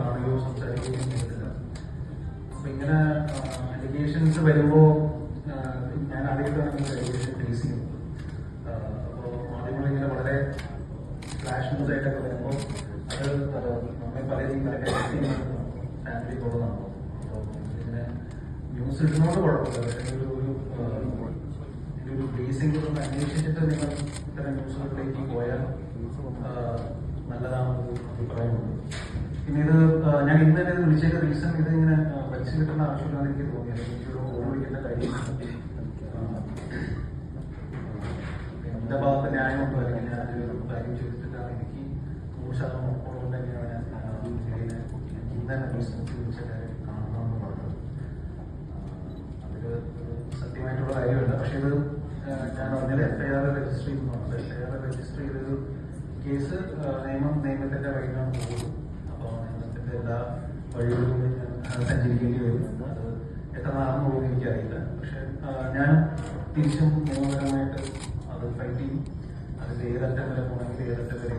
കാണുകയോ സംസാരിക്കുകയോ ചെയ്തിട്ടില്ല അപ്പൊ ഇങ്ങനെ അലിഗേഷൻസ് വരുമ്പോ ഞാൻ ആദ്യമായിട്ടാണ് ഈ അലിഗേഷൻ ഫേസ് ചെയ്യുന്നത് അപ്പോൾ മാധ്യമങ്ങൾ ഇങ്ങനെ വളരെ ഫ്ലാഷ് ന്യൂസ് ആയിട്ടൊക്കെ വരുമ്പോൾ അത് നമ്മെ പല രീതിയിലൊക്കെ ഫാമിലി പോകുന്നതാണ് ന്യൂസ് ഇടുന്നതുകൊണ്ട് കുഴപ്പമില്ല. പക്ഷേ ഒരു ഒരു ബേസിംഗ് ഒന്ന് അന്വേഷിച്ചിട്ട് നിങ്ങൾ ഇത്തരം ന്യൂസുകളിലേക്ക് പോയാൽ നല്ലതാണെന്നൊരു അഭിപ്രായമുണ്ട്. പിന്നെ ഇത് ഞാൻ ഇന്ന് തന്നെ ഇത് വിളിച്ചതിന്റെ റീസൺ ഇത് ഇങ്ങനെ വലിച്ചു കിട്ടുന്ന ആവശ്യമില്ലാന്ന് എനിക്ക് തോന്നിയത് എനിക്കൊരു ഫോൺ വിളിക്കേണ്ട കാര്യം എന്റെ ഭാഗത്ത് ന്യായമുണ്ടോ അല്ലെങ്കിൽ ഞാൻ ഒരു കാര്യം ചോദിച്ചിട്ടാണ് എനിക്ക് നൂറ് ശതമാനം ഉറപ്പുള്ളത് തന്നെയാണ് ഞാൻ ഇന്ന് തന്നെ ബിസിനസ് വിളിച്ച കാര്യം കാണണമെന്ന് പറഞ്ഞത്. അതിൽ സത്യമായിട്ടുള്ള കാര്യമല്ല. പക്ഷെ ഇത് ഞാൻ പറഞ്ഞത് എഫ് ഐ ആർ രജിസ്റ്റർ ചെയ്യുന്നു എഫ് ഐ ആർ രജിസ്റ്റർ ചെയ്തൊരു കേസ് നിയമം എല്ലാ വഴികളിലൂടെ ഞാൻ സഞ്ചരിക്കേണ്ടി വരുന്നുണ്ട് അത് എത്ര നാളെന്ന് പോലും എനിക്കറിയില്ല. പക്ഷെ ഞാൻ തിരിച്ചും നിയമപരമായിട്ട് അത് ഫൈറ്റ് ചെയ്യും. അതിൽ ഏതറ്റം വരെ പോകണമെങ്കിൽ ഏതറ്റം വരെ